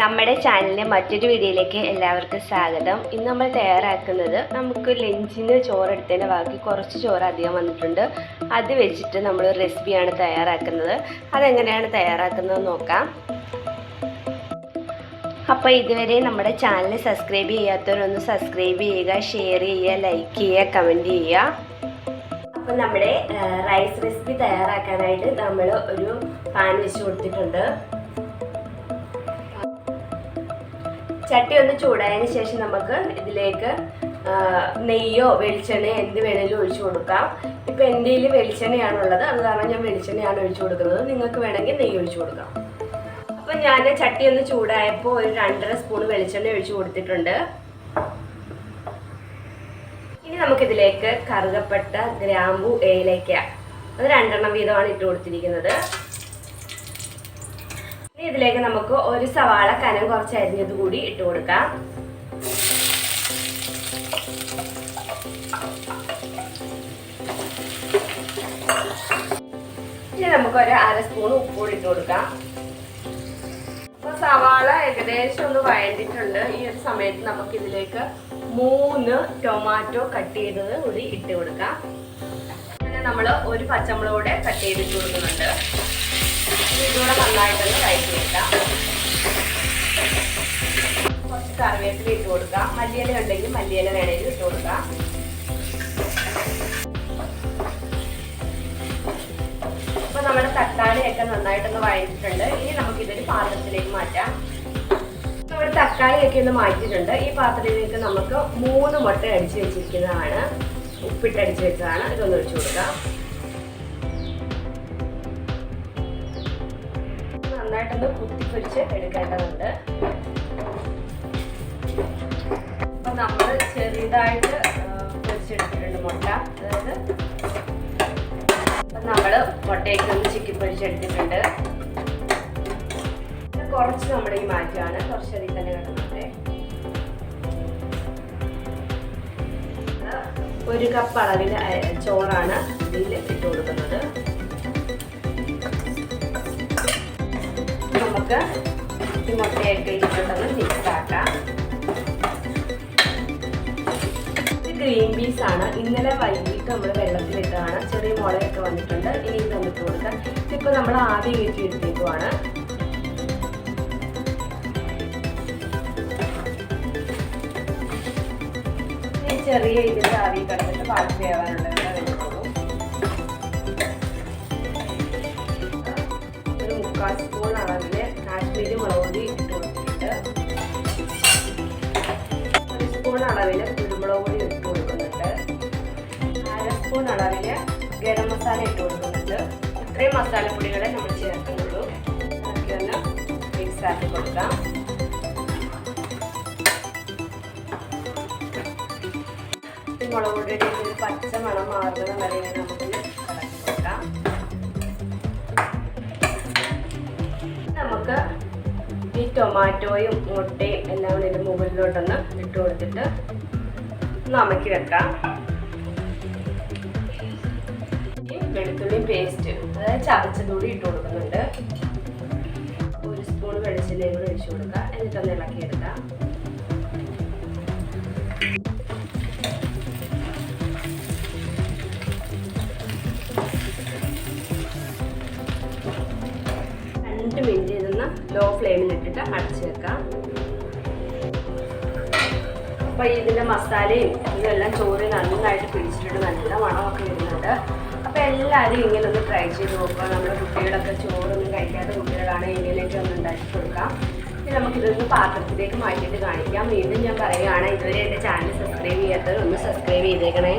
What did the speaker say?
നമ്മുടെ ചാനലിലെ മറ്റൊരു വീഡിയോയിലേക്ക് എല്ലാവർക്കും സ്വാഗതം. ഇന്ന് നമ്മൾ തയ്യാറാക്കുന്നത് നമുക്ക് ലഞ്ചിന് ചോറെടുത്തതിന്റെ ബാക്കി കുറച്ച് ചോറ് അധികം വന്നിട്ടുണ്ട്. അത് വെച്ചിട്ട് നമ്മൾ റെസിപ്പിയാണ് തയ്യാറാക്കുന്നത്. അതെങ്ങനെയാണ് തയ്യാറാക്കുന്നത് നോക്കാം. അപ്പോൾ ഇതുവരെ നമ്മുടെ ചാനൽ സബ്സ്ക്രൈബ് ചെയ്യാത്തവരൊന്ന് സബ്സ്ക്രൈബ് ചെയ്യുക ഷെയർ ചെയ്യുക ലൈക്ക് ചെയ്യുക കമന്റ് ചെയ്യുക. അപ്പോൾ നമ്മുടെ റൈസ് റെസിപ്പി തയ്യാറാക്കാനായിട്ട് നമ്മൾ ഒരു പാൻ വെച്ച് കൊടുത്തിട്ടുണ്ട്. ചട്ടി ഒന്ന് ചൂടായതിന് ശേഷം നമുക്ക് ഇതിലേക്ക് നെയ്യോ വെളിച്ചെണ്ണയോ എന്ത് വേണേലും ഒഴിച്ചു കൊടുക്കാം. ഇപ്പം എന്റെ കയ്യിൽ വെളിച്ചെണ്ണയാണുള്ളത്. അത് കാരണം ഞാൻ വെളിച്ചെണ്ണയാണ് ഒഴിച്ചു കൊടുക്കുന്നത്. നിങ്ങൾക്ക് വേണമെങ്കിൽ നെയ്യ് ഒഴിച്ചു കൊടുക്കാം. അപ്പം ഞാൻ ചട്ടി ഒന്ന് ചൂടായപ്പോൾ ഒരു രണ്ടര സ്പൂൺ വെളിച്ചെണ്ണ ഒഴിച്ചു കൊടുത്തിട്ടുണ്ട്. ഇനി നമുക്കിതിലേക്ക് കറുകപ്പെട്ട ഗ്രാമ്പു ഏലയ്ക്ക അത് രണ്ടെണ്ണം വീതമാണ് ഇട്ട് കൊടുത്തിരിക്കുന്നത്. ഇതിലേക്ക് നമുക്ക് ഒരു സവാള കനം കുറച്ച് അരിഞ്ഞത് കൂടി ഇട്ട് കൊടുക്കാം. ഇനി നമുക്ക് ഒരു അര സ്പൂൺ ഉപ്പ് കൂടി ഇട്ട് കൊടുക്കാം. അപ്പൊ സവാള ഏകദേശം ഒന്ന് വഴണ്ടിട്ടുണ്ട്. ഈ ഒരു സമയത്ത് നമുക്ക് ഇതിലേക്ക് മൂന്ന് ടൊമാറ്റോ കട്ട് ചെയ്തത് കൂടി ഇട്ട് കൊടുക്കാം. പിന്നെ നമ്മൾ ഒരു പച്ചമുളക് കൂടെ കട്ട് ചെയ്തിട്ട് കൊടുക്കുന്നുണ്ട്. ഇതുകൂടെ നന്നായിട്ടൊന്ന് വഴറ്റി വെക്കാം കുറച്ച് കറിവേപ്പില ഇട്ട് കൊടുക്കാം. മല്ലിയില ഉണ്ടെങ്കിൽ മല്ലിയില വേണമെങ്കിൽ ഇട്ട് കൊടുക്കാം. അപ്പൊ നമ്മുടെ തക്കാളിയൊക്കെ നന്നായിട്ടൊന്ന് വഴറ്റിട്ടുണ്ട് ഇനി നമുക്ക് ഇതൊരു പാത്രത്തിലേക്ക് മാറ്റാം. നമ്മുടെ തക്കാളിയൊക്കെ ഒന്ന് മാറ്റിയിട്ടുണ്ട്. ഈ പാത്രത്തിലേക്ക് നമുക്ക് മൂന്ന് മുട്ട അടിച്ച് വെച്ചിരിക്കുന്നതാണ്. ഉപ്പിട്ട് അടിച്ച് വെച്ചതാണ്. ഇതൊന്ന് ഒഴിച്ചു കൊടുക്കാം. നന്നായിട്ടൊന്ന് കുത്തിപ്പൊരിച്ച് എടുക്കേണ്ടതുണ്ട്. അപ്പൊ നമ്മൾ ചെറിയതായിട്ട് പൊരിച്ചെടുത്തിട്ടുണ്ട് മുട്ട. അതായത് അപ്പൊ നമ്മൾ മുട്ടയൊക്കെ ഒന്ന് ചിക്കി പൊരിച്ചെടുത്തിട്ടുണ്ട്. കുറച്ച് നമ്മുടെ ഈ മാറ്റാണ് കുറച്ച് അതിൽ തന്നെ കിടന്നുണ്ട് ഒരു കപ്പ് അളവിൽ ചോറാണ് ഇതിൽ ഇട്ട് കൊടുക്കുന്നത്. നമുക്ക് ഈ മുട്ടയൊക്കെ ഇട്ടിട്ടൊന്ന് മിക്സാക്കാം ഇത് ഗ്രീൻ പീസ് ആണ്. ഇന്നലെ വൈകിട്ട് നമ്മൾ വെള്ളത്തിലിട്ടതാണ്. ചെറിയ മുളയൊക്കെ വന്നിട്ടുണ്ട്. ഇനി ഇത് നമുക്ക് കൊടുക്കാം. ഇതിപ്പോൾ നമ്മൾ ആദ്യം കയറ്റി എടുത്തേക്കുവാണ് ചെറിയ ഇതിൽ ആവി കിടന്നിട്ട് വേവാനുള്ളത് വരുന്നുള്ളൂ ഒരു മുക്കാൽ സ്പൂൺ അളവിൽ അളവിൽ കുരുമുളക് പൊടി ഇട്ട് കൊടുക്കുന്നുണ്ട്. അര സ്പൂൺ അളവിൽ ഗരം മസാല ഇട്ട് കൊടുക്കുന്നുണ്ട്. ഇത്രയും മസാലപ്പൊടികളെ നമ്മൾ ചേർക്കുന്നുള്ളൂ. അതൊക്കെ ഒന്ന് മിക്സ് ആക്കി കൊടുക്കാം. മുളക് പൊടിയുടെ ഒരു പച്ച മണം മാറുന്നത് വരെ നമുക്ക് കൊടുക്കാം. നമുക്ക് ടൊമാറ്റോയും മുട്ടയും എല്ലാം കൂടി ഇതിന് മുകളിലോട്ടൊന്ന് ഇട്ട് കൊടുത്തിട്ട് ഒന്ന് അമക്കി വെക്കാം. വെളുത്തുള്ളി പേസ്റ്റ് അതായത് ചതച്ചതൂടി ഇട്ട് കൊടുക്കുന്നുണ്ട്. ഒരു സ്പൂൺ വെളിച്ചെണ്ണയും കൂടി ഒഴിച്ചു കൊടുക്കുക എന്നിട്ടൊന്ന് ഇളക്കിയെടുക്കാം. രണ്ട് മിനിറ്റ് ഇതൊന്ന് ലോ ഫ്ലെയിമിൽ ഇട്ടിട്ട് അടച്ചു വെക്കാം. അപ്പൊ ഇതിന്റെ മസാലയും ഇതെല്ലാം ചോറ് നന്നായിട്ട് പിടിച്ചിട്ട് നല്ല മണമൊക്കെ വരുന്നുണ്ട്. അപ്പൊ എല്ലാവരും ഇങ്ങനെ ഒന്ന് ട്രൈ ചെയ്ത് നോക്കുക. നമ്മുടെ കുട്ടികളൊക്കെ ചോറൊന്നും കഴിക്കാത്ത കുട്ടികളാണ്. ഇങ്ങനെയൊക്കെ ഒന്ന് ഉണ്ടാക്കി കൊടുക്കാം. ഇനി നമുക്കിതൊന്ന് പാത്രത്തിലേക്ക് മാറ്റിയിട്ട് കാണിക്കാം. വീണ്ടും ഞാൻ പറയുകയാണ് ഇതുവരെ എന്റെ ചാനൽ സബ്സ്ക്രൈബ് ചെയ്യാത്തവർ ഒന്ന് സബ്സ്ക്രൈബ് ചെയ്തേക്കണേ.